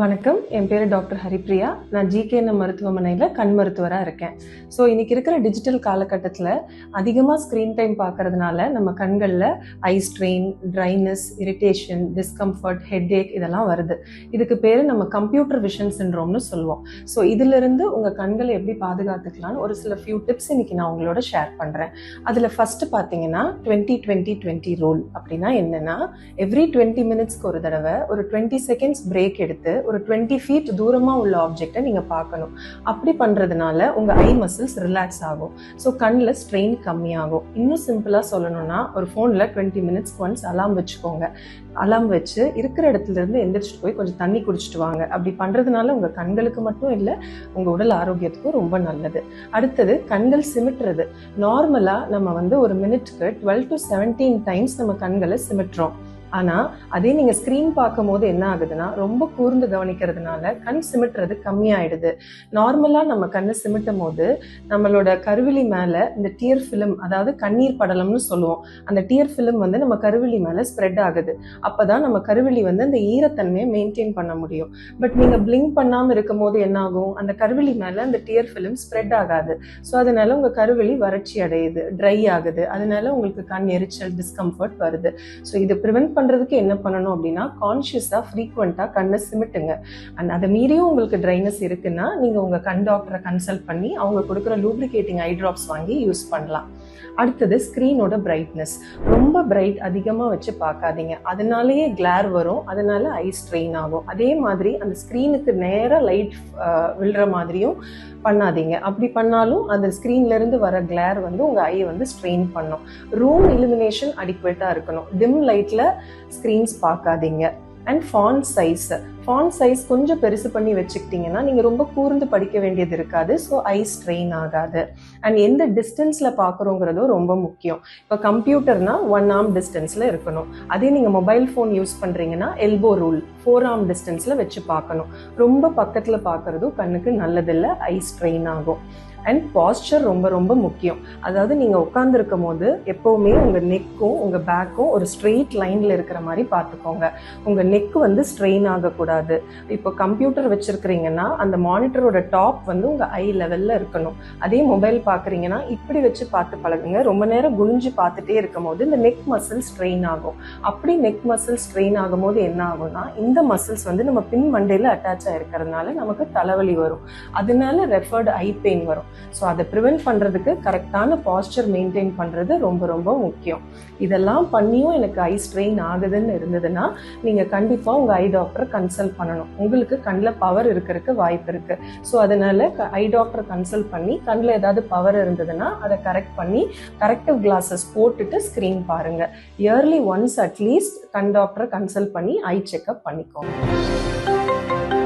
வணக்கம். என் பேர் டாக்டர் ஹரிப்ரியா. நான் ஜிகேஎன் மருத்துவமனையில் கண் மருத்துவராக இருக்கேன். ஸோ இன்னைக்கு இருக்கிற டிஜிட்டல் காலகட்டத்தில் அதிகமாக ஸ்க்ரீன் டைம் பார்க்கறதுனால நம்ம கண்களில் eye strain dryness irritation discomfort headache இதெல்லாம் வருது. இதுக்கு பேர் நம்ம கம்ப்யூட்டர் விஷன் சின்ரோம்னு சொல்லுவோம். ஸோ இதிலிருந்து உங்கள் கண்களை எப்படி பாதுகாத்துக்கலாம்னு ஒரு சில ஃபியூ டிப்ஸ் இன்னைக்கு நான் உங்களோட ஷேர் பண்ணுறேன் அதில் ஃபஸ்ட்டு பார்த்தீங்கன்னா டுவெண்ட்டி டுவெண்ட்டி டுவெண்ட்டி ரூல் அப்படின்னா என்னென்னா எவ்ரி டுவெண்ட்டி மினிட்ஸ்க்கு ஒரு தடவை ஒரு டுவெண்ட்டி செகண்ட்ஸ் பிரேக் எடுத்து ஒரு டுவெண்ட்டி ஃபீட் தூரமாக உள்ள ஆப்ஜெக்டை நீங்கள் பார்க்கணும். அப்படி பண்ணுறதுனால உங்கள் ஐ மசில்ஸ் ரிலாக்ஸ் ஆகும். ஸோ கண்ணில் ஸ்ட்ரெயின் கம்மியாகும். இன்னும் சிம்பிளாக சொல்லணும்னா ஒரு ஃபோனில் டுவெண்ட்டி மினிட்ஸ் ஒன்ஸ் அலாம் வச்சுக்கோங்க. அலாம் வச்சு இருக்கிற இடத்துலேருந்து எந்திரிச்சிட்டு போய் கொஞ்சம் தண்ணி குடிச்சிட்டு வாங்க. அப்படி பண்ணுறதுனால உங்கள் கண்களுக்கு மட்டும் இல்லை உங்கள் உடல் ஆரோக்கியத்துக்கும் ரொம்ப நல்லது. அடுத்தது கண்கள் சிமிட்டுறது. நார்மலாக நம்ம வந்து ஒரு மினிட்க்கு டுவெல் டு செவன்டீன் டைம்ஸ் நம்ம கண்களை சிமிட்டுறோம். ஆனா அதே நீங்க ஸ்கிரீன் பார்க்கும் போது என்ன ஆகுதுன்னா ரொம்ப கூர்ந்து கவனிக்கிறதுனால கண் சிமிட்டுறது கம்மியாயிடுது. நார்மலா நம்ம கண்ணை சிமிட்டும் போது நம்மளோட கருவிழி மேல இந்த டியர் ஃபிலிம் அதாவது கண்ணீர் படலம்னு சொல்லுவோம். அந்த டியர் ஃபிலிம் வந்து நம்ம கருவிழி மேல ஸ்ப்ரெட் ஆகுது. அப்பதான் நம்ம கருவிழி வந்து அந்த ஈரத்தன்மையை மெயின்டைன் பண்ண முடியும். பட் நீங்க பிளிங்க் பண்ணாம இருக்கும் போது என்ன ஆகும்? அந்த கருவிழி மேல அந்த டியர் ஃபிலிம் ஸ்ப்ரெட் ஆகாது. ஸோ அதனால உங்க கருவிழி வறட்சி அடையுது ட்ரை ஆகுது. அதனால உங்களுக்கு கண் எரிச்சல் டிஸ்கம்ஃபர்ட் வருது. ஸோ இது ப்ரிவென்ட் பண்ணுறதுக்கு என்ன பண்ணணும் அப்படின்னா கான்ஷியஸாக ஃப்ரீக்வெண்ட்டாக கண்ணை சிமிட்டுங்க. அண்ட் அதை மீறியும் உங்களுக்கு ட்ரைனஸ் இருக்குன்னா நீங்கள் உங்கள் கண் டாக்டரை கன்சல்ட் பண்ணி அவங்க கொடுக்குற லூப்ரிகேட்டிங் ஐ ட்ராப்ஸ் வாங்கி யூஸ் பண்ணலாம். அடுத்தது ஸ்க்ரீனோட பிரைட்னஸ் ரொம்ப பிரைட் அதிகமாக வச்சு பார்க்காதீங்க. அதனாலேயே கிளார் வரும். அதனால ஐ ஸ்ட்ரெயின் ஆகும். அதே மாதிரி அந்த ஸ்க்ரீனுக்கு நேராக லைட் விழுற மாதிரியும் பண்ணாதீங்க. அப்படி பண்ணாலும் அந்த ஸ்க்ரீன்லேருந்து வர கிளார் வந்து உங்கள் ஐயை வந்து ஸ்ட்ரெயின் பண்ணும். ரூம் இலுமினேஷன் அடிக்குவேட்டா இருக்கணும். டிம் லைட்டில் ஸ்க்ரீன்ஸ் பார்க்காதீங்க. And font size font size கொஞ்சம் பெருசு பண்ணி வச்சுக்கிட்டீங்கன்னா நீங்கள் ரொம்ப கூர்ந்து படிக்க வேண்டியது இருக்காது. ஸோ ஐ ஸ்ட்ரெயின் ஆகாது. அண்ட் எந்த டிஸ்டன்ஸில் பார்க்குறோங்கிறதும் ரொம்ப முக்கியம். இப்போ கம்ப்யூட்டர்னா ஒன் ஆர்ம் டிஸ்டன்ஸில் இருக்கணும். அதே நீங்கள் மொபைல் ஃபோன் யூஸ் பண்ணுறீங்கன்னா எல்போ ரூல் ஃபோர் ஆர்ம் டிஸ்டன்ஸில் வச்சு பார்க்கணும். ரொம்ப பக்கத்தில் பார்க்குறதும் கண்ணுக்கு நல்லதில்லை ஐ ஸ்ட்ரெயின் ஆகும். அண்ட் பாஸ்டர் ரொம்ப ரொம்ப முக்கியம். அதாவது நீங்கள் உட்காந்துருக்கும் போது எப்போவுமே உங்கள் நெக்கும் உங்கள் பேக்கும் ஒரு ஸ்ட்ரெயிட் லைனில் இருக்கிற மாதிரி பார்த்துக்கோங்க. உங்கள் நெக் வந்து ஸ்ட்ரெயின் ஆகக்கூடாது. இப்போ கம்ப்யூட்டர் வச்சுருக்கிறீங்கன்னா அந்த மானிட்டரோட டாப் வந்து உங்கள் ஐ லெவலில் இருக்கணும். அதே மொபைல் பார்க்குறீங்கன்னா இப்படி வச்சு பார்த்து பழகுங்க. ரொம்ப நேரம் குனிஞ்சு பார்த்துட்டே இருக்கும் போது இந்த நெக் மசில் ஸ்ட்ரெயின் ஆகும். அப்படி நெக் மசில் ஸ்ட்ரெயின் ஆகும் போது என்ன ஆகும்னா இந்த மசில்ஸ் வந்து நம்ம பின் மண்டையில் அட்டாச் ஆயிருக்கிறதுனால நமக்கு தலைவலி வரும். அதனால ரெஃபர்டு ஐ பெயின் வரும். ஸோ அதை ப்ரிவென்ட் பண்ணுறதுக்கு கரெக்டான பாஸ்டர் மெயின்டைன் பண்ணுறது ரொம்ப ரொம்ப முக்கியம். இதெல்லாம் பண்ணியும் எனக்கு ஐ ஸ்ட்ரெயின் ஆகுதுன்னு இருந்ததுன்னா நீங்கள் கண்டிப்பாக உங்கள் ஐ டாக்டரை கன்சல்ட் பண்ணணும். உங்களுக்கு கண்ணில் பவர் இருக்கிறதுக்கு வாய்ப்பு இருக்குது ஸோ அதனால ஐ டாக்டரை கன்சல்ட் பண்ணி கண்ணில் ஏதாவது பவர் இருந்ததுன்னா அதை கரெக்ட் பண்ணி கரெக்டிவ் கிளாஸஸ் போட்டுட்டு ஸ்க்ரீன் பாருங்கள் இயர்லி ஒன்ஸ் அட்லீஸ்ட் கண் டாக்டரை கன்சல்ட் பண்ணி ஐ செக்அப் பண்ணிக்கோங்க.